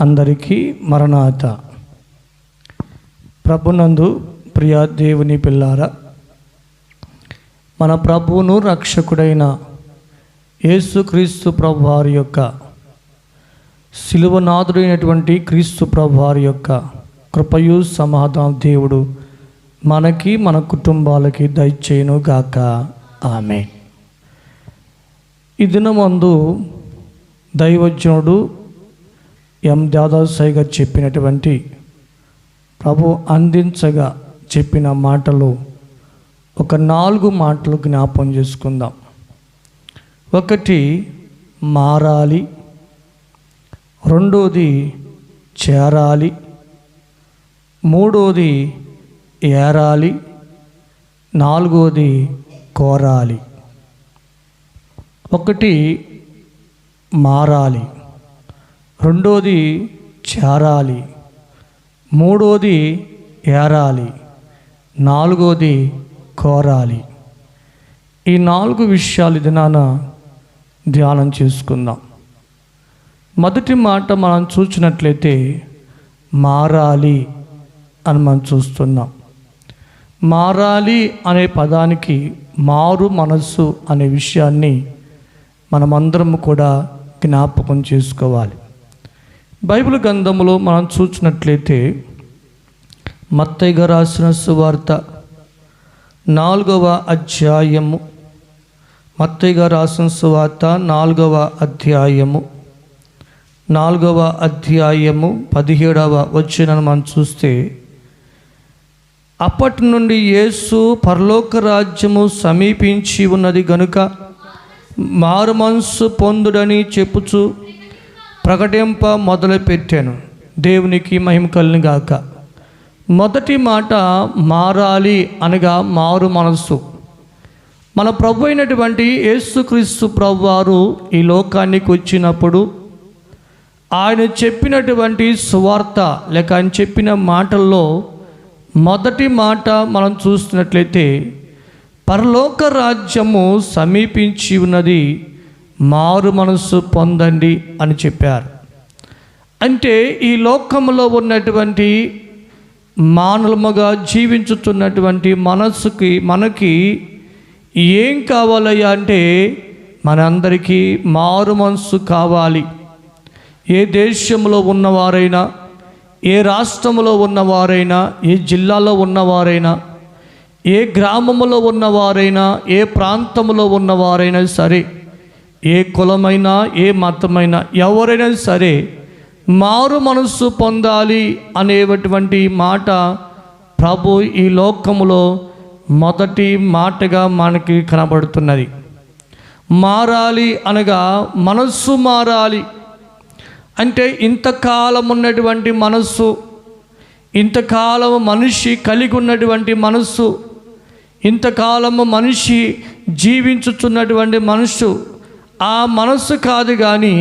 అందరికీ మరణాత. ప్రభునందు ప్రియ దేవుని పిల్లార మన ప్రభువును రక్షకుడైన యేసుక్రీస్తు ప్రభు వారి యొక్క శిలువనాథుడైనటువంటి క్రీస్తు ప్రభు వారి యొక్క కృపయు సమాధాన దేవుడు మనకి మన కుటుంబాలకి దయచేయును గాక. ఆమె ఈ దినమందు దైవజ్ఞుడు ఎం దాదాసాయి గారు చెప్పినటువంటి ప్రభు అందించగా చెప్పిన మాటలు ఒక నాలుగు మాటలు జ్ఞాపం చేసుకుందాం. ఒకటి మారాలి రెండోది చేరాలి మూడోది ఏరాలి నాలుగోది కోరాలి. ఒకటి మారాలి. రెండోది చేరాలి. మూడోది ఏరాలి. నాలుగోది కోరాలి. ఈ నాలుగు విషయాలు దినాన ధ్యానం చేసుకుందాం. మొదటి మాట మనం చూసినట్లయితే మారాలి అని మనం చూస్తున్నాం. మారాలి అనే పదానికి మారు మనస్సు అనే విషయాన్ని మనమందరం కూడా జ్ఞాపకం చేసుకోవాలి. బైబిల్ గ్రంథంలో మనం చూసినట్లయితే మత్తయ్య రాసిన సువార్త నాలుగవ అధ్యాయము. మత్తయ్య రాసిన సువార్త నాలుగవ అధ్యాయము. నాలుగవ అధ్యాయము పదిహేడవ వచ్చిన మనం చూస్తే అప్పటి నుండి యేసు పరలోక రాజ్యము సమీపించి ఉన్నది గనుక మారు మనస్సు పొందుడని చెప్పుచు ప్రకటింప మొదలుపెట్టాను దేవునికి మహిమ కలిని గాక. మొదటి మాట మారాలి అనగా మారు మనస్సు. మన ప్రభు అయినటువంటి యేసుక్రీస్తు ప్రభు వారు ఈ లోకానికి వచ్చినప్పుడు ఆయన చెప్పినటువంటి సువార్త లేక ఆయన చెప్పిన మాటల్లో మొదటి మాట మనం చూస్తున్నట్లయితే పరలోక రాజ్యము సమీపించి ఉన్నది మారు మనస్సు పొందండి అని చెప్పారు. అంటే ఈ లోకంలో ఉన్నటువంటి మానవముగా జీవించుతున్నటువంటి మనస్సుకి మనకి ఏం కావాలయ్యా అంటే మనందరికీ మారు మనస్సు కావాలి. ఏ దేశంలో ఉన్నవారైనా ఏ రాష్ట్రంలో ఉన్నవారైనా ఏ జిల్లాలో ఉన్నవారైనా ఏ గ్రామంలో ఉన్నవారైనా ఏ ప్రాంతంలో ఉన్నవారైనా సరే ఏ కులమైనా ఏ మతమైనా ఎవరైనా సరే మారు మనస్సు పొందాలి అనేటువంటి మాట ప్రభు ఈ లోకములో మొదటి మాటగా మనకి కనబడుతున్నది. మారాలి అనగా మనస్సు మారాలి. అంటే ఇంతకాలం ఉన్నటువంటి మనస్సు ఇంతకాలం మనిషి కలిగి ఉన్నటువంటి మనస్సు ఇంతకాలము మనిషి జీవించుతున్నటువంటి మనస్సు ఆ మనస్సు కాదు కానీ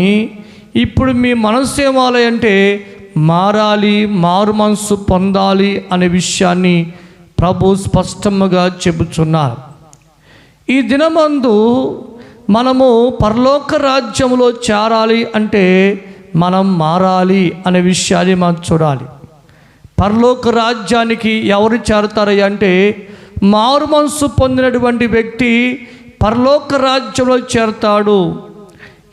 ఇప్పుడు మీ మనస్సు ఏమాలి అంటే మారాలి మారు మనస్సు పొందాలి అనే విషయాన్ని ప్రభు స్పష్టముగా చెబుతున్నారు. ఈ దినమందు మనము పరలోక రాజ్యంలో చేరాలి అంటే మనం మారాలి అనే విషయాన్ని మనం చూడాలి. పరలోక రాజ్యానికి ఎవరు చేరతారు అంటే మారు మనసు పొందినటువంటి వ్యక్తి పరలోక రాజ్యంలో చేరతాడు.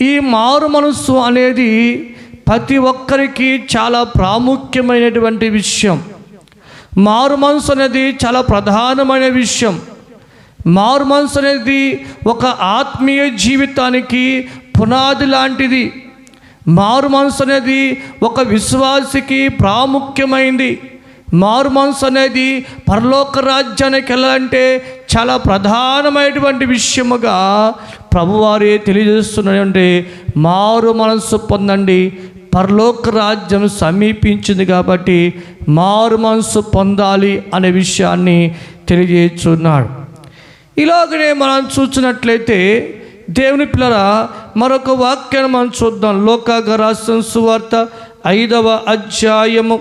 ఈ మారు మనస్సు అనేది ప్రతి ఒక్కరికి చాలా ప్రాముఖ్యమైనటువంటి విషయం. మారు మనసు అనేది చాలా ప్రధానమైన విషయం. మారు మనసు అనేది ఒక ఆత్మీయ జీవితానికి పునాది లాంటిది. మారు మనసు అనేది ఒక విశ్వాసికి ప్రాముఖ్యమైంది. మారు మనసు అనేది పరలోక రాజ్యానికి వెళ్ళాలంటే చాలా ప్రధానమైనటువంటి విషయముగా ప్రభువారే తెలియజేస్తున్నాడంటే మారు మనసు పొందండి. పరలోక రాజ్యం సమీపించింది కాబట్టి మారు మనసు పొందాలి అనే విషయాన్ని తెలియజేస్తున్నాడు. ఇలాగనే మనం చూసినట్లయితే దేవుని పిల్లల మరొక వాక్యాన్ని మనం చూద్దాం. లోకాగరాసం సువార్త ఐదవ అధ్యాయము.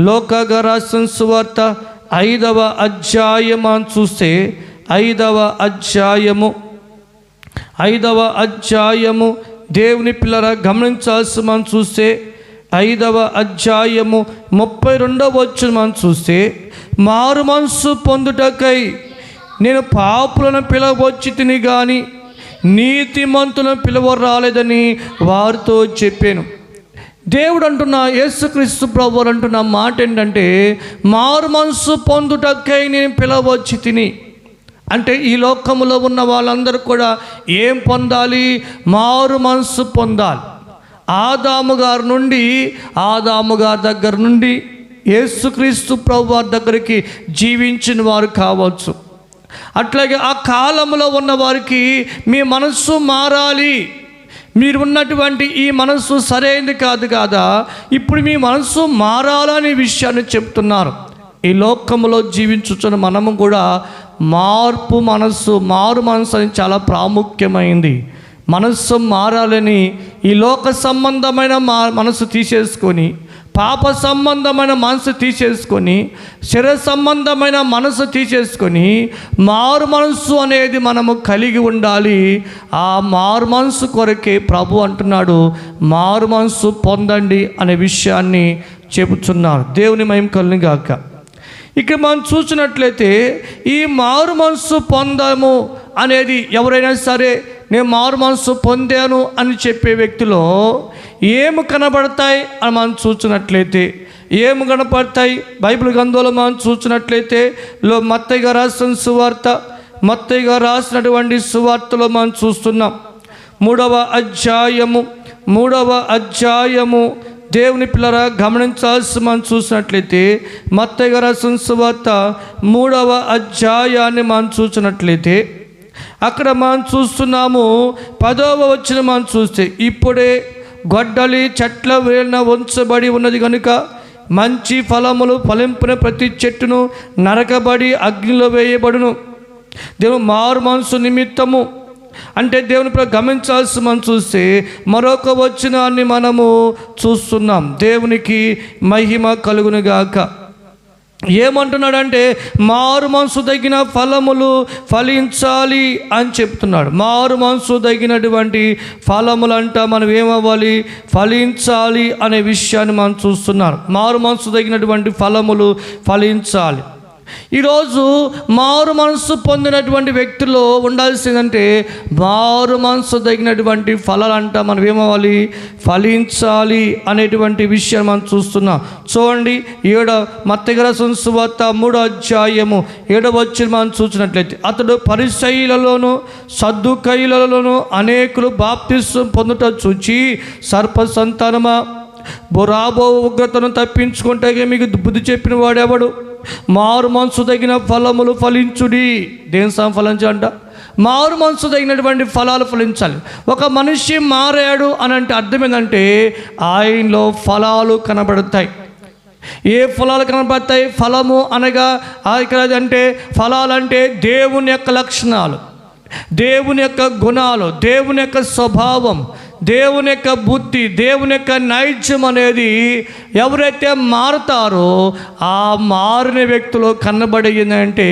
లోకాగరాసం సువార్త ఐదవ అధ్యాయం అని చూస్తే ఐదవ అధ్యాయము. ఐదవ అధ్యాయము దేవుని పిల్లర గమనించాల్సి మనం చూస్తే ఐదవ అధ్యాయము ముప్పై రెండవ వచ్చిన మనం చూస్తే మారు మనసు పొందుటకై నేను పాపులను పిలవచ్చి తిని కానీ నీతిమంతులను పిలువ రాలేదని వారితో చెప్పాను. దేవుడు అంటున్న యేసుక్రీస్తు ప్రభు అంటున్న మాట ఏంటంటే మారు మనసు పొందుటకై నేను పిలవచ్చి తిని అంటే ఈ లోకములో ఉన్న వాళ్ళందరూ కూడా ఏం పొందాలి? మారు మనసు పొందాలి. ఆదాము గారి నుండి ఆదాము గారి దగ్గర నుండి యేసుక్రీస్తు ప్రభు వారి దగ్గరికి జీవించిన వారు కావచ్చు. అట్లాగే ఆ కాలంలో ఉన్న వారికి మీ మనస్సు మారాలి. మీరు ఉన్నటువంటి ఈ మనస్సు సరైనది కాదు కాదా? ఇప్పుడు మీ మనస్సు మారాలనే విషయాన్ని చెప్తున్నారు. ఈ లోకములో జీవించుచున్న మనము కూడా మార్పు మనస్సు మారు మనస్సు అని చాలా ప్రాముఖ్యమైంది. మనస్సు మారాలని ఈ లోక సంబంధమైన మా మనసు తీసేసుకొని పాప సంబంధమైన మనసు తీసేసుకొని శరీర సంబంధమైన మనసు తీసేసుకొని మారు మనస్సు అనేది మనము కలిగి ఉండాలి. ఆ మారు మనసు కొరకే ప్రభు అంటున్నాడు మారు మనసు పొందండి అనే విషయాన్ని చెబుతున్నారు. దేవుని మయం కలుని ఇక్కడ మనం చూసినట్లయితే ఈ మారు మనసు పొందాము అనేది ఎవరైనా సరే నేను మారు మనసు పొందాను అని చెప్పే వ్యక్తిలో ఏమి కనబడతాయి అని మనం చూసినట్లయితే ఏమి కనపడతాయి? బైబిల్ గ్రంథంలో మనం చూసినట్లయితే లో మత్తయ్య రాసిన సువార్త మత్తయ్య రాసినటువంటి సువార్తలో మనం చూస్తున్నాం. మూడవ అధ్యాయము మూడవ అధ్యాయము దేవుని పిల్లరా గమనించాల్సి మనం చూసినట్లయితే మత్తయ్య గారు రాసిన సువార్త మూడవ అధ్యాయాన్ని మనం చూసినట్లయితే అక్కడ మనం చూస్తున్నాము పదవ వచ్చిన మనం చూస్తే ఇప్పుడే గొడ్డలి చెట్ల వేలన ఉంచబడి ఉన్నది కనుక మంచి ఫలములు ఫలింపిన ప్రతి చెట్టును నరకబడి అగ్నిలో వేయబడును. దేవుడు మారు మనసు నిమిత్తము అంటే దేవుని గమనించాల్సి మనం చూస్తే మరొక వచనాన్ని మనము చూస్తున్నాం. దేవునికి మహిమ కలుగునుగాక. ఏమంటున్నాడంటే మారు మనసు తగిన ఫలములు ఫలించాలి అని చెప్తున్నాడు. మారు మనసు తగినటువంటి ఫలములు అంట మనం ఏమవ్వాలి? ఫలించాలి అనే విషయాన్ని మనం చూస్తున్నారు మారు మనసు తగినటువంటి ఫలములు ఫలించాలి. ఈరోజు మారు మనసు పొందినటువంటి వ్యక్తిలో ఉండాల్సిందంటే మారు మనసు తగినటువంటి ఫలాలంట మనం ఏమవ్వాలి? ఫలించాలి అనేటువంటి విషయం మనం చూస్తున్నాం. చూడండి ఏడో మత్తగర సంసువార్త మూడో అధ్యాయము ఏడవ వచ్చి మనం చూసినట్లయితే అతడు పరిశైలలోను సద్దుకైలలోను అనేకులు బాప్తిస్వం పొందుట చూచి సర్ప సంతానమా బొరాబో ఉగ్రతను తప్పించుకుంటే మీకు బుద్ధి చెప్పిన వాడెవడు? మారు మనసు తగిన ఫలములు ఫలించుడి. దేని సం అంట? మారు మనసు తగినటువంటి ఫలాలు ఫలించాలి. ఒక మనిషి మారాడు అని అంటే అర్థం ఏంటంటే ఆయనలో ఫలాలు కనబడతాయి. ఏ ఫలాలు కనబడతాయి? ఫలము అనగా ఇక్కడ అంటే ఫలాలంటే దేవుని యొక్క లక్షణాలు. దేవుని యొక్క గుణాలు దేవుని యొక్క స్వభావం దేవుని యొక్క బుద్ధి దేవుని యొక్క నైజ్యం అనేది ఎవరైతే మారుతారో ఆ మారిన వ్యక్తిలో కనబడిందంటే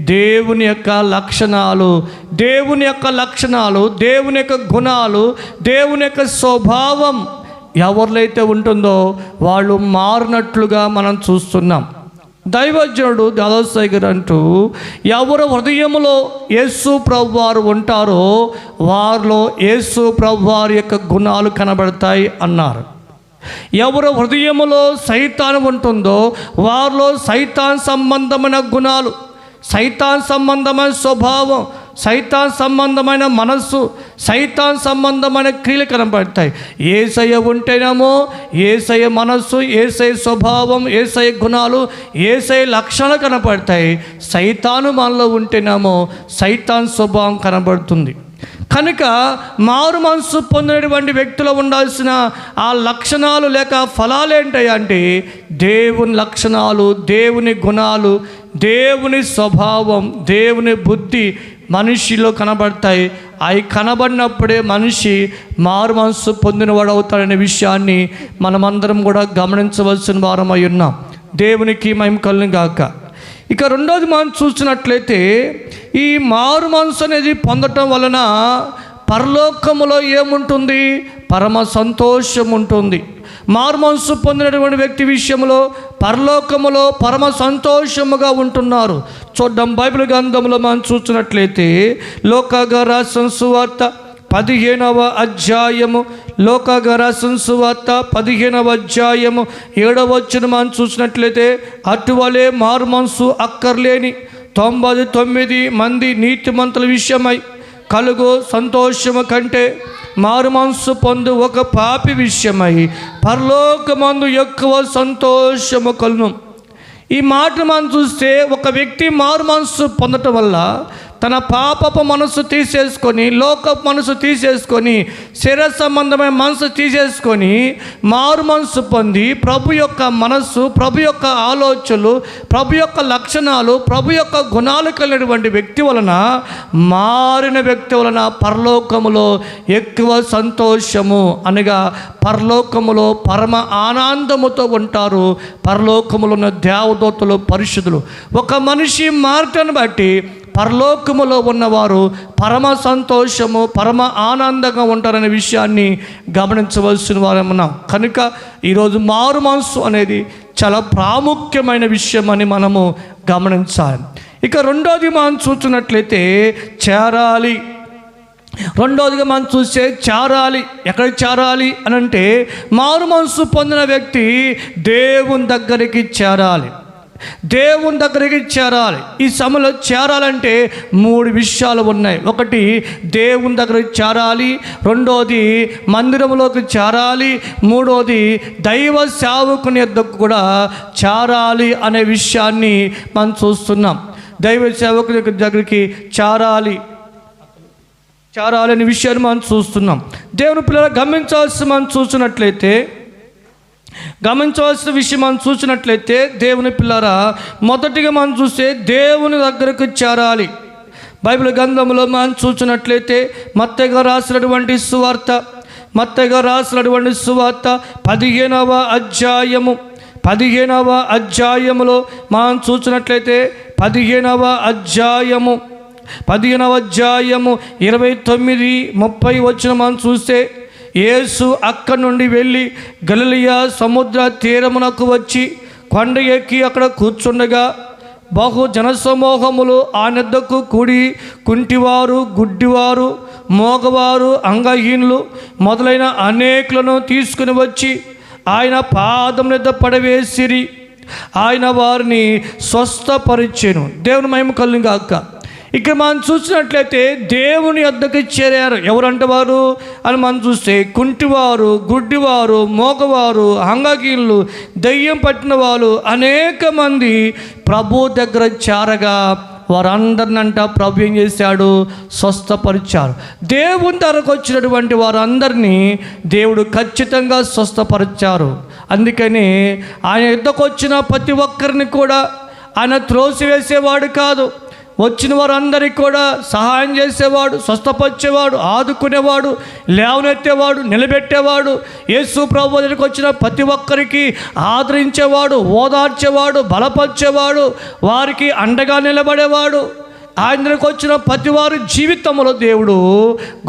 దేవుని యొక్క లక్షణాలు దేవుని యొక్క లక్షణాలు దేవుని యొక్క గుణాలు దేవుని యొక్క స్వభావం ఎవరిలో అయితే ఉంటుందో వాళ్ళు మారినట్లుగా మనం చూస్తున్నాం. దైవజనుడు దాదాసాగర్ అంటూ ఎవరు హృదయములో యేసు ప్రభు వారు ఉంటారో వారిలో యేసు ప్రభు వారి యొక్క గుణాలు కనబడతాయి అన్నారు. ఎవరు హృదయములో సైతాన్ ఉంటుందో వారిలో సైతాన్ సంబంధమైన గుణాలు సైతాన్ సంబంధమైన స్వభావం సైతాన్ సంబంధమైన మనస్సు సైతాన్ సంబంధమైన క్రియలు కనబడతాయి. ఏసయ ఉంటేనేమో ఏసయ మనస్సు ఏసయ స్వభావం ఏసయ గుణాలు ఏసయ లక్షణాలు కనపడతాయి సైతాను మనలో ఉంటేనేమో సైతాన్ స్వభావం కనబడుతుంది. కనుక మారు మనసు పొందినటువంటి వ్యక్తిలో ఉండాల్సిన ఆ లక్షణాలు లేక ఫలాలు ఏంటాయి అంటే దేవుని లక్షణాలు దేవుని గుణాలు దేవుని స్వభావం దేవుని బుద్ధి మనిషిలో కనబడతాయి. అవి కనబడినప్పుడే మనిషి మారు మనసు పొందినవాడు అవుతాడనే విషయాన్ని మనమందరం కూడా గమనించవలసిన వారమై ఉన్నాం. దేవునికి మేము కలను గాక. ఇక రెండోది మనం చూసినట్లయితే ఈ మారు మనసు అనేది పొందటం వలన పరలోకములో ఏముంటుంది? పరమ సంతోషం ఉంటుంది. మార్మోన్సు పొందినటువంటి వ్యక్తి విషయంలో పరలోకములో పరమ సంతోషముగా ఉంటున్నారు. చూద్దాం బైబిల్ గ్రంథంలో మనం చూసినట్లయితే లోకగా సంసువార్త పదిహేనవ అధ్యాయము లోకగా రాసిన సువార్త పదిహేనవ అధ్యాయము ఏడవ వచ్చిన మనం చూసినట్లయితే అటువలే మారుమనసు అక్కర్లేని తొంభై తొమ్మిది మంది నీతిమంతుల విషయమై కలుగు సంతోషము కంటే మారు మనసు పొందు ఒక పాపి విషయమై పరలోకమందు ఎక్కువ సంతోషము కలును ఈ మాట మనం చూస్తే ఒక వ్యక్తి మారు మనసు పొందటం వల్ల తన పాపపు మనసు తీసేసుకొని లోక మనసు తీసేసుకొని శరీర సంబంధమైన మనసు తీసేసుకొని మారు మనసు పొంది ప్రభు యొక్క మనస్సు ప్రభు యొక్క ఆలోచనలు ప్రభు యొక్క లక్షణాలు ప్రభు యొక్క గుణాలు కలిగినటువంటి వ్యక్తి వలన మారిన వ్యక్తి వలన పరలోకములో ఎక్కువ సంతోషము అనగా పరలోకములో పరమ ఆనందముతో ఉంటారు. పరలోకములో ఉన్న దేవదూతలు పరిశుద్ధులు. ఒక మనిషి మారటాన్ని బట్టి పరలోకములో ఉన్నవారు పరమ సంతోషము పరమ ఆనందంగా ఉంటారనే విషయాన్ని గమనించవలసిన వారేమన్నా కనుక ఈరోజు మారు మనసు అనేది చాలా ప్రాముఖ్యమైన విషయం అని మనము గమనించాలి. ఇక రెండోది మనం చూసినట్లయితే చేరాలి. రెండోదిగా మనం చూస్తే చేరాలి. ఎక్కడ చేరాలి అని అంటే మారు మనసు పొందిన వ్యక్తి దేవుని దగ్గరికి చేరాలి. దేవుని దగ్గరికి చేరాలి. ఈ సమయంలో చేరాలంటే మూడు విషయాలు ఉన్నాయి. ఒకటి దేవుని దగ్గరికి చేరాలి. రెండోది మందిరంలోకి చేరాలి. మూడోది దైవ సేవకుని ఎద్దకు కూడా చేరాలి అనే విషయాన్ని మనం చూస్తున్నాం. దైవ సేవకుని దగ్గరికి చేరాలి. చారాలనే విషయాన్ని మనం చూస్తున్నాం. దేవుని పిల్లలు గమనించాల్సి మనం చూసినట్లయితే గమనించవలసిన విషయం మనం చూసినట్లయితే దేవుని పిల్లరా మొదటిగా మనం చూస్తే దేవుని దగ్గరకు చేరాలి. బైబిల్ గ్రంథంలో మనం చూసినట్లయితే మత్తగా రాసినటువంటి సువార్త మత్తగా రాసినటువంటి సువార్త పదిహేనవ అధ్యాయము పదిహేనవ అధ్యాయములో మనం చూసినట్లయితే పదిహేనవ అధ్యాయము పదిహేనవ అధ్యాయము ఇరవై తొమ్మిది ముప్పై వచ్చిన మనం చూస్తే యేసు అక్కడి నుండి వెళ్ళి గలిలియా సముద్ర తీరమునకు వచ్చి కొండ ఎక్కి అక్కడ కూర్చుండగా బహు జనసమూహములు ఆ కూడి కుంటివారు గుడ్డివారు మోగవారు అంగహీనులు మొదలైన అనేకులను తీసుకుని వచ్చి ఆయన పాదం నిద్ద పడవేసిరి. ఆయన వారిని స్వస్థపరిచాను. దేవుని మహిమ కలుగు అక్క ఇక్కడ మనం చూసినట్లయితే దేవుని వద్దకు చేరారు. ఎవరంటే వారు అని మనం చూస్తే కుంటివారు గుడ్డివారు మోగవారు హంగకీళ్ళు దయ్యం పట్టిన వాళ్ళు అనేక మంది ప్రభు దగ్గర చేరగా వారందరినంట ప్రభు ఏం చేశాడు? స్వస్థపరిచారు. దేవుని ధరకు వచ్చినటువంటి వారందరినీ దేవుడు ఖచ్చితంగా స్వస్థపరిచారు. అందుకని ఆయన యుద్ధకు వచ్చిన ప్రతి ఒక్కరిని కూడా ఆయన త్రోసివేసేవాడు కాదు. వచ్చిన వారందరికీ కూడా సహాయం చేసేవాడు స్వస్థపరిచేవాడు ఆదుకునేవాడు లేవనెత్తేవాడు నిలబెట్టేవాడు. యేసు ప్రభు దగ్గరికి వచ్చిన ప్రతి ఒక్కరికి ఆదరించేవాడు ఓదార్చేవాడు బలపరిచేవాడు వారికి అండగా నిలబడేవాడు. ఆయన వచ్చిన ప్రతి వారి జీవితంలో దేవుడు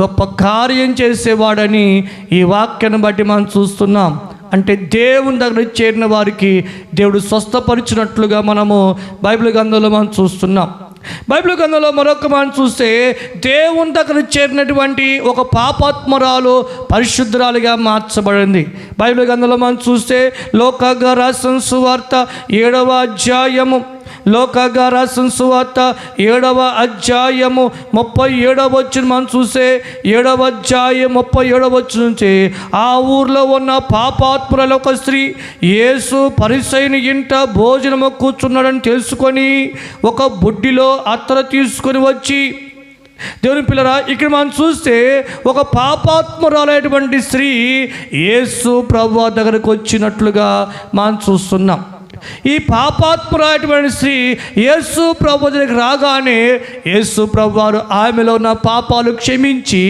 గొప్ప కార్యం చేసేవాడని ఈ వాక్యాన్ని బట్టి మనం చూస్తున్నాం. అంటే దేవుని దగ్గర చేరిన వారికి దేవుడు స్వస్థపరిచినట్లుగా మనము బైబిల్ గ్రంథంలో మనం చూస్తున్నాం. బైబిల్ గ్రంథంలో మరొక మనం చూస్తే దేవుని దగ్గర చేరినటువంటి ఒక పాపాత్మరాలు పరిశుద్ధరాలుగా మార్చబడింది. బైబిల్ గ్రంథంలో మనం చూస్తే లోకగా రాసిన సువార్త ఏడవ అధ్యాయము. లోకగా రాసిన సువార్త ఏడవ అధ్యాయము ముప్పై ఏడవ వచ్చిన మనం చూసే ఏడవ అధ్యాయం ముప్పై ఏడవ వచ్చి నుంచి ఆ ఊర్లో ఉన్న పాపాత్ముల ఒక స్త్రీ యేసు పరిసైని ఇంట భోజనము కూర్చున్నాడని తెలుసుకొని ఒక బుడ్డిలో అత్తర తీసుకొని వచ్చి దేవుని పిల్లరా ఇక్కడ మనం చూస్తే ఒక పాపాత్మురాలైనటువంటి స్త్రీ యేసు ప్రభు దగ్గరకు వచ్చినట్లుగా మనం చూస్తున్నాం. ఈ పాపాత్మురాయటువంటి స్త్రీ యేసు ప్రభు దగ్గరికి రాగానే యేసు ప్రభు వారు ఆమెలో ఉన్న పాపాలు క్షమించి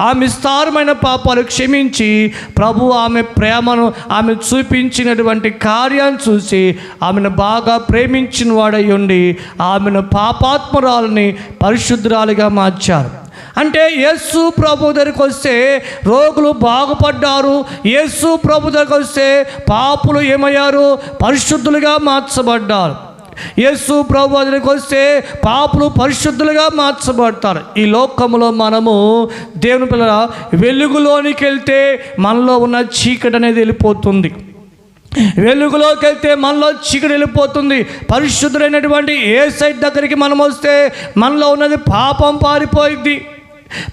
ఆమె విస్తారమైన పాపాలు క్షమించి ప్రభు ఆమె ప్రేమను ఆమె చూపించినటువంటి కార్యాన్ని చూసి ఆమెను బాగా ప్రేమించిన వాడై ఉండి ఆమెను పాపాత్మురాలని పరిశుద్ధురాలిగా మార్చారు. అంటే యేసు ప్రభు దగ్గరికి వస్తే రోగులు బాగుపడ్డారు. యేసు ప్రభు దగ్గరికి వస్తే పాపులు ఏమయ్యారు? పరిశుద్ధులుగా మార్చబడ్డారు. యేసు ప్రభు దగ్గరికి వస్తే పాపులు పరిశుద్ధులుగా మార్చబడతారు. ఈ లోకంలో మనము దేవుని పిల్లల వెలుగులోనికి వెళ్తే మనలో ఉన్న చీకటి అనేది వెళ్ళిపోతుంది. వెలుగులోకి వెళ్తే మనలో చీకటి వెళ్ళిపోతుంది. పరిశుద్ధులైనటువంటి ఏ సైడ్ దగ్గరికి మనం వస్తే మనలో ఉన్నది పాపం పారిపోయింది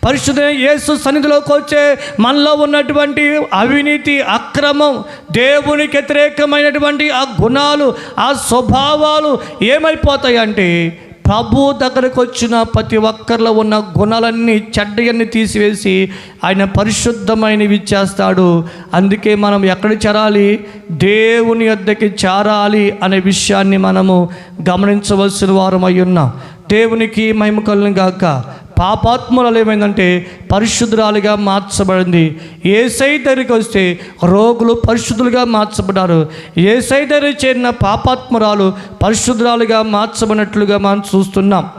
పరిశుద్ధమైన యేసు సన్నిధిలోకి వచ్చే మనలో ఉన్నటువంటి అవినీతి అక్రమం దేవునికి వ్యతిరేకమైనటువంటి ఆ గుణాలు ఆ స్వభావాలు ఏమైపోతాయంటే ప్రభు దగ్గరకు వచ్చిన ప్రతి ఒక్కరిలో ఉన్న గుణాలన్నీ చెడ్డయన్ని తీసివేసి ఆయన పరిశుద్ధమైనవి చేస్తాడు. అందుకే మనం ఎక్కడ చేరాలి? దేవుని వద్దకి చేరాలి అనే విషయాన్ని మనము గమనించవలసిన వారం అయి ఉన్నాం. దేవునికి మహిమ కలుగును గాక. పాపాత్మురాలు ఏమైందంటే పరిశుద్ధురాలుగా మార్చబడింది. ఏ సై దగ్గరికి వస్తే రోగులు పరిశుద్ధులుగా మార్చబడ్డారు. ఏ సై దగ్గర చేరిన పాపాత్మురాలు పరిశుద్ధురాలుగా మార్చబడినట్లుగా మనం చూస్తున్నాం.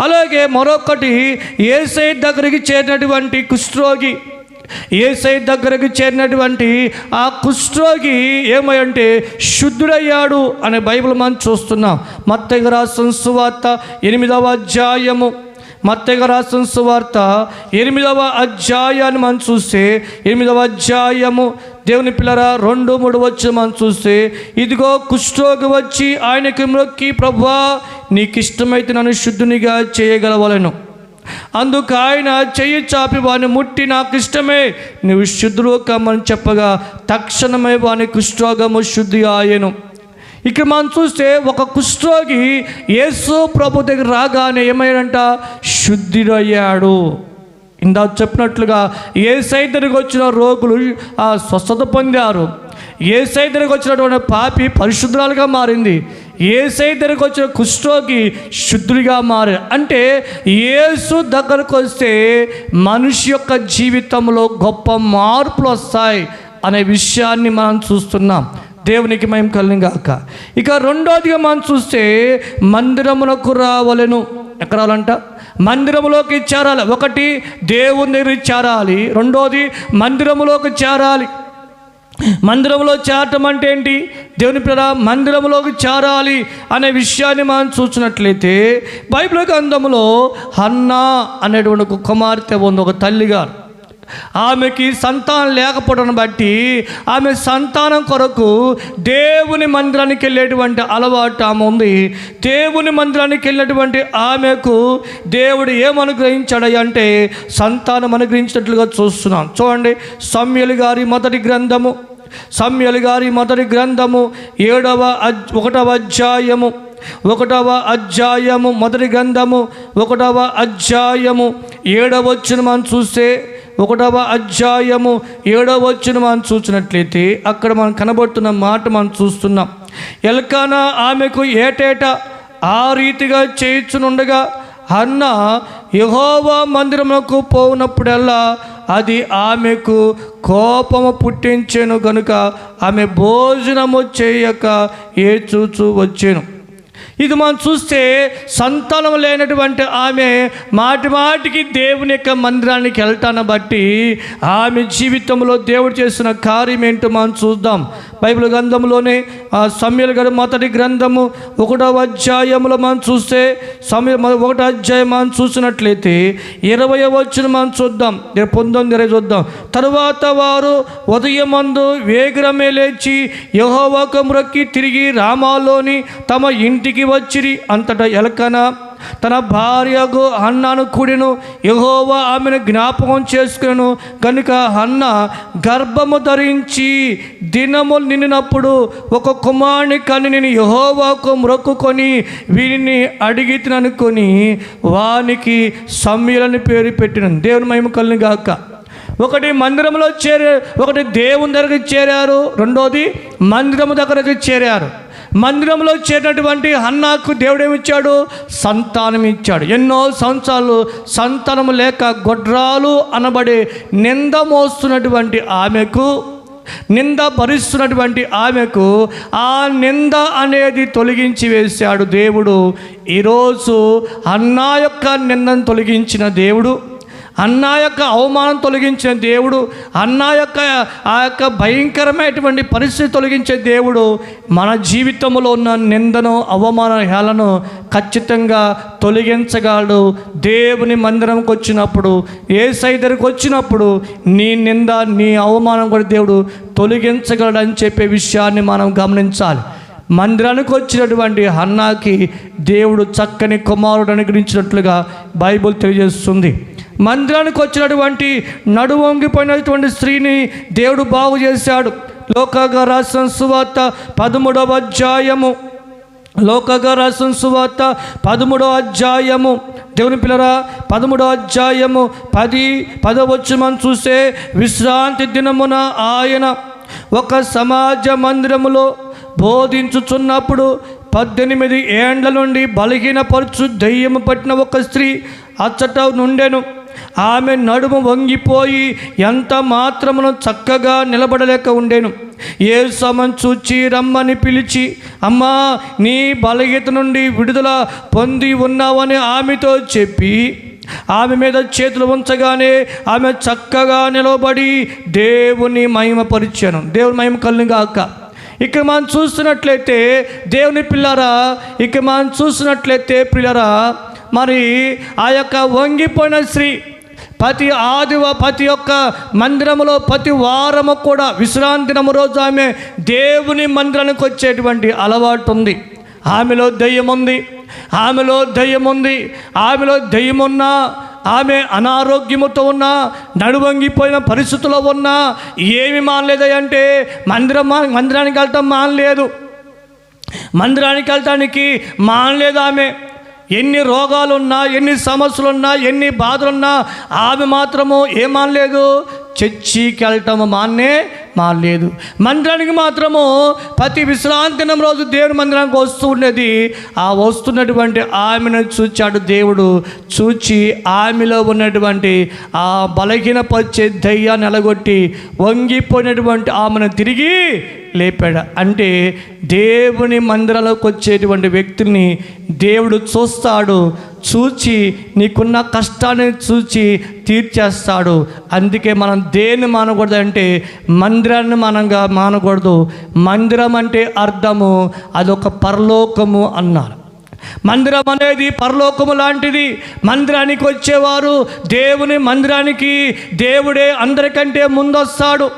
అలాగే మరొకటి ఏ సై దగ్గరికి చేరినటువంటి కుష్ఠరోగి. ఏ దగ్గరకు చేరినటువంటి ఆ కుష్ఠరోగి ఏమంటే శుద్ధుడయ్యాడు అనే బైబిల్ మనం చూస్తున్నాం. మత్తగ రాసిన సువార్త ఎనిమిదవ అధ్యాయము. మత్తగ రాసిన సువార్త ఎనిమిదవ అధ్యాయాన్ని మనం చూస్తే ఎనిమిదవ అధ్యాయము దేవుని పిల్లరా రెండు మూడు వచ్చి మనం చూస్తే ఇదిగో కుష్ఠరోగి వచ్చి ఆయనకి మ్రొక్కి ప్రభువా నీకు ఇష్టమైతే నన్ను శుద్ధునిగా చేయగలవలను. అందుకు ఆయన చెయ్యి చాపి వాని ముట్టి నాకు ఇష్టమే నువ్వు శుద్ధులు కమ్మని చెప్పగా తక్షణమే వాని కుష్ఠరోగము శుద్ధి ఆయను ఇక్కడ మనం చూస్తే ఒక కుష్ఠరోగి యేసు ప్రభు దగ్గర రాగానే ఏమయ్యాడంట? శుద్ధిరయ్యాడు ఇందా చెప్పినట్లుగా ఏ సైడ్ దగ్గరికి వచ్చిన రోగులు ఆ స్వస్థత పొందారు. ఏ సైడ్ దగ్గరికి వచ్చినటువంటి పాపి పరిశుద్ధురాలుగా మారింది. ఏ సైడ్ దగ్గరికి వచ్చిన కుష్ఠోకి శుద్ధుడిగా మారి అంటే ఏసు దగ్గరకు వస్తే మనిషి యొక్క జీవితంలో గొప్ప మార్పులు వస్తాయి అనే విషయాన్ని మనం చూస్తున్నాం. దేవునికి మేము కలిగాక ఇక రెండోదిగా మనం చూస్తే మందిరమునకు రావలను. ఎక్కడ రావాలంట మందిరములోకి చేరాలి. ఒకటి దేవుని దగ్గర చేరాలి. రెండోది మందిరములోకి చేరాలి. మందిరంలో చేరటం అంటే ఏంటి? దేవుని పిల్ల మందిరంలోకి చేరాలి అనే విషయాన్ని మనం చూసినట్లయితే బైబిల్ గ్రంథంలో హన్నా అనేటువంటి ఒక కుమార్తె ఉంది ఒక తల్లిగారు. ఆమెకి సంతానం లేకపోవడం బట్టి ఆమె సంతానం కొరకు దేవుని మందిరానికి వెళ్ళేటువంటి అలవాటు ఆమె ఉంది. దేవుని మందిరానికి వెళ్ళినటువంటి ఆమెకు దేవుడు ఏమనుగ్రహించాడు అంటే సంతానం అనుగ్రహించినట్లుగా చూస్తున్నాం. చూడండి సమ్యలు గారి మొదటి గ్రంథము. సమ్యలు గారి మొదటి గ్రంథము ఏడవ ఒకటవ అధ్యాయము. ఒకటవ అధ్యాయము మొదటి గ్రంథము ఒకటవ అధ్యాయము. ఏడవచ్చును మనం చూస్తే ఒకటవ అధ్యాయము ఏడవ వచ్చిన మనం చూసినట్లయితే అక్కడ మనం కనబడుతున్న మాట మనం చూస్తున్నాం. ఎల్కానా ఆమెకు ఏటేటా ఆ రీతిగా చేయించునుండగా అన్న యహోవా మందిరములకు పోనప్పుడల్లా అది ఆమెకు కోపము పుట్టించాను గనుక ఆమె భోజనము చేయక ఏ చూచు వచ్చాను. ఇది మనం చూస్తే సంతానం లేనటువంటి ఆమె మాటి మాటికి దేవుని యొక్క మందిరానికి వెళ్తాను బట్టి ఆమె జీవితంలో దేవుడు చేసిన కార్యం ఏంటో మనం చూద్దాం. బైబిల్ గ్రంథంలోనే ఆ సమయలు మొదటి గ్రంథము ఒకటవ అధ్యాయంలో మనం చూస్తే సమయ ఒకటో అధ్యాయం మనం చూసినట్లయితే ఇరవై వచ్చిన మనం చూద్దాం. ఇరవై పంతొమ్మిది ఇరవై చూద్దాం. తరువాత వారు ఉదయమందు వేగరమే లేచి యహోవాకు మురక్కి తిరిగి రామాలోని తమ ఇంటికి వచ్చిరి అంతటా ఎలకన తన భార్యకు అన్నను కూడిను యహోవా ఆమెను జ్ఞాపకం చేసుకును. కనుక అన్న గర్భము ధరించి దినము నిండినప్పుడు ఒక కుమారుని కని నేను యహోవాకు మ్రొక్కుకొని వీరిని అడిగి తిననుకొని వానికి సమ్యులని పేరు పెట్టిన. దేవుని మహిమ కలిని గాక. ఒకటి మందిరంలో చేరే ఒకటి దేవుని దగ్గరికి చేరారు. రెండోది మందిరము దగ్గరికి చేరారు. మందిరంలో చేరినటువంటి హన్నాకు దేవుడు ఏమిచ్చాడు సంతానం ఇచ్చాడు. ఎన్నో సంవత్సరాలు సంతానం లేక గొడ్రాలు అనబడే నింద మోస్తున్నటువంటి ఆమెకు నింద భరిస్తున్నటువంటి ఆమెకు ఆ నింద అనేది తొలగించి వేశాడు దేవుడు. ఈరోజు అన్నా యొక్క నిందను తొలగించిన దేవుడు. అన్నా యొక్క అవమానం తొలగించిన దేవుడు అన్న యొక్క ఆ యొక్క భయంకరమైనటువంటి పరిస్థితి తొలగించే దేవుడు మన జీవితంలో ఉన్న నిందను అవమాన హేళను ఖచ్చితంగా తొలగించగలడు. దేవుని మందిరంకి వచ్చినప్పుడు ఏ సైదరికి వచ్చినప్పుడు నీ నింద నీ అవమానం కూడా దేవుడు తొలగించగలడు అని చెప్పే విషయాన్ని మనం గమనించాలి. మందిరానికి వచ్చినటువంటి హన్నాకి దేవుడు చక్కని కుమారుడు అనుగ్రహించినట్లుగా బైబుల్ తెలియజేస్తుంది. మందిరానికి వచ్చినటువంటి నడువొంగిపోయినటువంటి స్త్రీని దేవుడు బాగు చేశాడు. లోకగా రాసిన సువార్త పదమూడవ అధ్యాయము. లోకగా రాసిన సువార్త పదమూడవ అధ్యాయము. దేవుని పిల్లరా పదమూడవ అధ్యాయము పది పదవచ్చు మనం చూస్తే విశ్రాంతి దినమున ఆయన ఒక సమాజ మందిరములో బోధించుచున్నప్పుడు పద్దెనిమిది ఏండ్ల నుండి బలహీనపరచు దయ్యము పట్టిన ఒక స్త్రీ అచ్చట నుండెను. ఆమె నడుము వంగిపోయి ఎంత మాత్రమును చక్కగా నిలబడలేక ఉండేను. ఏ సమం చూచి రమ్మని పిలిచి అమ్మా నీ బలహీత నుండి విడుదల పొంది ఉన్నావని ఆమెతో చెప్పి ఆమె మీద చేతులు ఉంచగానే ఆమె చక్కగా నిలబడి దేవుని మహిమపరిచాను. దేవుని మహిమ కళ్ళు ఇక్కడ మనం చూస్తున్నట్లయితే దేవుని పిల్లరా ఇక మనం చూస్తున్నట్లయితే పిల్లరా మరి ఆ యొక్క వంగిపోయిన స్త్రీ ప్రతి ఆదివ ప్రతి ఒక్క మందిరములో ప్రతి వారము కూడా విశ్రాంతి దినము రోజు ఆమె దేవుని మందిరానికి వచ్చేటువంటి అలవాటు ఉంది. ఆమెలో దయ్యం ఉంది. ఆమెలో దయ్యం ఉంది. ఆమెలో దయ్యం ఉన్నా ఆమె అనారోగ్యముతో ఉన్నా నడువంగిపోయిన పరిస్థితుల్లో ఉన్నా ఏమి మానలేదంటే మందిరం మా- మందిరానికి వెళ్తాం మానలేదు. మందిరానికి వెళ్తానికి మానలేదు ఆమె. ఎన్ని రోగాలున్నా ఎన్ని సమస్యలున్నా ఎన్ని బాధలున్నా ఆమె మాత్రము ఏం మానలేదు చర్చికి వెళ్ళటం మాన్నే మానలేదు. మందిరానికి మాత్రము ప్రతి విశ్రాంతి దినం రోజు దేవుని మందిరానికి వస్తూ ఉండేది ఆ వస్తున్నటువంటి ఆమెను చూచాడు దేవుడు. చూచి ఆమెలో ఉన్నటువంటి ఆ బలహీన పచ్చే దయ్యాన్ని ఎలగొట్టి వంగిపోయినటువంటి ఆమెను తిరిగి లేపాడు. అంటే దేవుని మందిరాలకు వచ్చేటువంటి వ్యక్తుల్ని దేవుడు చూస్తాడు చూచి నీకున్న కష్టాన్ని చూచి తీర్చేస్తాడు. అందుకే మనం దేన్ని మానకూడదు అంటే మందిరాన్ని మనంగా మానకూడదు. మందిరం అంటే అర్థము అదొక పరలోకము అన్నారు. మందిరం అనేది పరలోకము లాంటిది. మందిరానికి వచ్చేవారు దేవుని మందిరానికి దేవుడే అందరికంటే ముందొస్తాడు.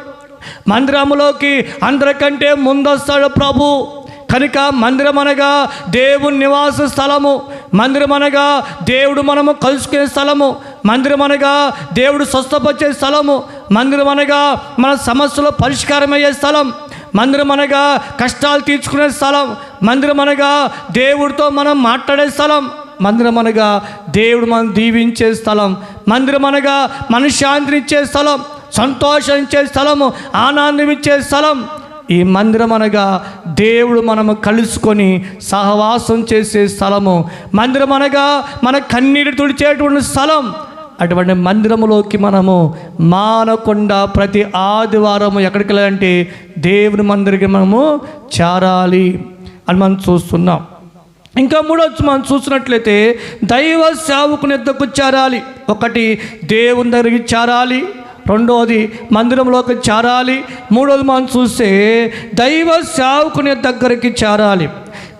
మందిరములోకి అందరికంటే ముందొస్తాడు ప్రభు. కనుక మందిరం అనగా దేవుని నివాస స్థలము. మందిరం అనగా దేవుడు మనము కలుసుకునే స్థలము. మందిరం అనగా దేవుడు స్వస్థపరిచే స్థలము. మందిరం అనగా మన సమస్యలు పరిష్కారమయ్యే స్థలం. మందిరం అనగా కష్టాలు తీర్చుకునే స్థలం. మందిరం అనగా దేవుడితో మనం మాట్లాడే స్థలం. మందిరం అనగా దేవుడు మనం దీవించే స్థలం. మందిరం అనగా మనశ్శాంతినిచ్చే స్థలం. సంతోషించే స్థలము ఆనందం ఇచ్చే స్థలం. ఈ మందిరం అనగా దేవుడు మనము కలుసుకొని సహవాసం చేసే స్థలము. మందిరం అనగా మన కన్నీరు తుడిచేటువంటి స్థలం. అటువంటి మందిరములోకి మనము మానకుండా ప్రతి ఆదివారము ఎక్కడికి వెళ్ళాలంటే దేవుని మందిరికి మనము చేరాలి అని మనం చూస్తున్నాం. ఇంకా మూడొచ్చు మనం చూసినట్లయితే దైవ సేవకుని ఎద్దకు చేరాలి. ఒకటి దేవుని దగ్గరికి చేరాలి. రెండవది మందిరంలోకి చేరాలి. మూడోది మనం చూస్తే దైవ సేవకుని దగ్గరికి చేరాలి.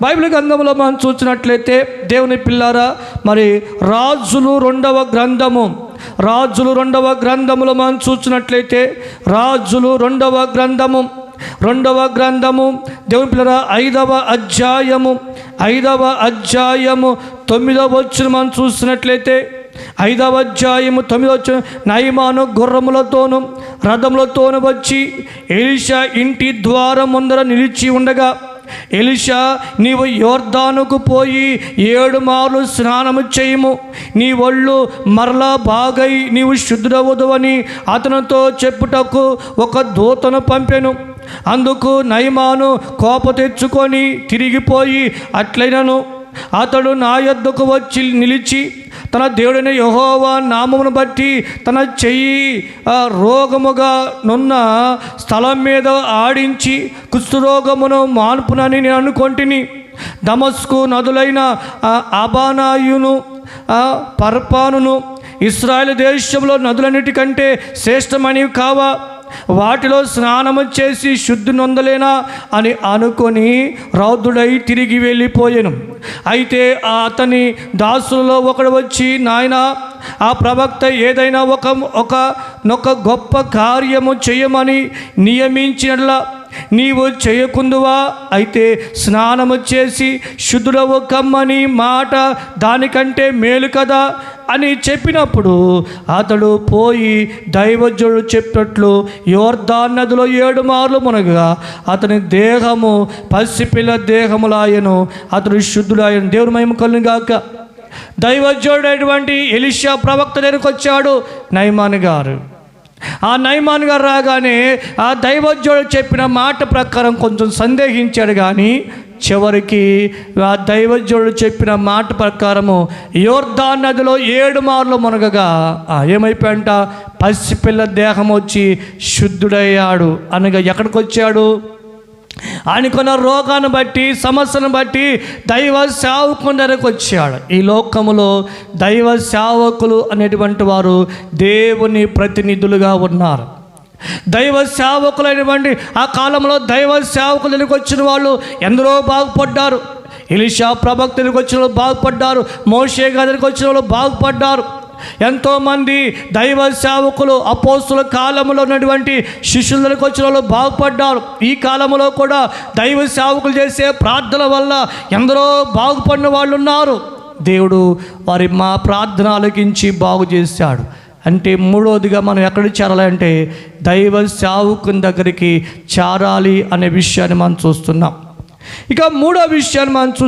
బైబిల్ గ్రంథంలో మనం చూసినట్లయితే దేవుని పిల్లారా మరి రాజులు రెండవ గ్రంథము. రాజులు రెండవ గ్రంథములో మనం చూసినట్లయితే రాజులు రెండవ గ్రంథము. రెండవ గ్రంథము దేవుని పిల్లర ఐదవ అధ్యాయము. ఐదవ అధ్యాయము తొమ్మిదవ వచ్చిన మనం చూసినట్లయితే ఐదవ అధ్యాయము తొమ్మిదవ నయమాను గుర్రములతోను రథములతోను వచ్చి ఎలిషా ఇంటి ద్వారం ముందర నిలిచి ఉండగా ఎలిషా నీవు యోర్ధానుకు పోయి ఏడు మార్లు స్నానము చేయము. నీ ఒళ్ళు మరలా బాగై నీవు శుద్ధుడవదువని అతనితో చెప్పుటకు ఒక దూతను పంపెను. అందుకు నయమాను కోప తెచ్చుకొని తిరిగిపోయి అట్లైనను. అతడు నా యొద్దకు వచ్చి నిలిచి తన దేవుడైన యహోవా నామమును బట్టి తన చెయ్యి ఆ, రోగముగా నున్న స్థలం మీద ఆడించి కుష్ఠరోగమును మాన్పునని నేను అనుకొంటిని. దమస్కు నదులైన అబానాయును ఆ, పర్పానును దేశంలో నదులన్నిటికంటే శ్రేష్టమని కావా? వాటిలో స్నానము చేసి శుద్ధి నొందలేనా అని అనుకొని రౌద్రుడై తిరిగి వెళ్ళిపోయాను. అయితే ఆ అతని దాసులలో ఒకడు వచ్చి నాయన ఆ ప్రవక్త ఏదైనా ఒక ఒక గొప్ప కార్యము చేయమని నియమించినట్లా నీవు చేయకుందువా? అయితే స్నానము చేసి శుద్ధుడవు కమ్మని మాట దానికంటే మేలు కదా అని చెప్పినప్పుడు అతడు పోయి దైవజుడు చెప్పినట్లు యోర్దాన్ నదిలో ఏడు మార్లు మునగగా అతని దేహము పసిపిల్ల దేహములాయను అతడు శుద్ధుడాయను దేవుని మహిమ కలుగాక. దైవజుడైనటువంటి ఎలిషా ప్రవక్త దగ్గరకు వచ్చాడు నైమాన్ గారు. ఆ నయమాన్ గారు రాగానే ఆ దైవజ్ఞుడు చెప్పిన మాట ప్రకారం కొంచెం సందేహించాడు కానీ చివరికి ఆ దైవజ్ఞుడు చెప్పిన మాట ప్రకారము యోర్ధా నదిలో ఏడు మార్లు మునగగా. ఏమైపోయంట? పసిపిల్ల దేహం వచ్చి శుద్ధుడయ్యాడు అనగా ఎక్కడికి వచ్చాడు ఆయనకున్న రోగాన్ని బట్టి సమస్యను బట్టి దైవ సేవకుని వచ్చాడు. ఈ లోకములో దైవ సేవకులు అనేటువంటి వారు దేవుని ప్రతినిధులుగా ఉన్నారు. దైవ సేవకులైనటువంటి ఆ కాలంలో దైవ సేవకుల వచ్చిన వాళ్ళు ఎందరో బాగుపడ్డారు. ఎలిషా ప్రభక్తులకు వచ్చిన వాళ్ళు బాగుపడ్డారు. మోషే గారి దగ్గరికి వచ్చిన వాళ్ళు బాగుపడ్డారు. ఎంతోమంది దైవ సేవకులు అపోస్తుల కాలంలో ఉన్నటువంటి శిష్యులకు వచ్చిన వాళ్ళు బాగుపడ్డారు. ఈ కాలంలో కూడా దైవ సేవకులు చేసే ప్రార్థన వల్ల ఎందరో బాగుపడిన వాళ్ళు ఉన్నారు. దేవుడు వారి మా ప్రార్థన ఆలకించి బాగు చేశాడు. అంటే మూడవదిగా మనం ఎక్కడ చేరాలంటే దైవ సేవకుని దగ్గరికి చేరాలి అనే విషయాన్ని మనం చూస్తున్నాం. ఇక మూడో విషయాన్ని మనం చూ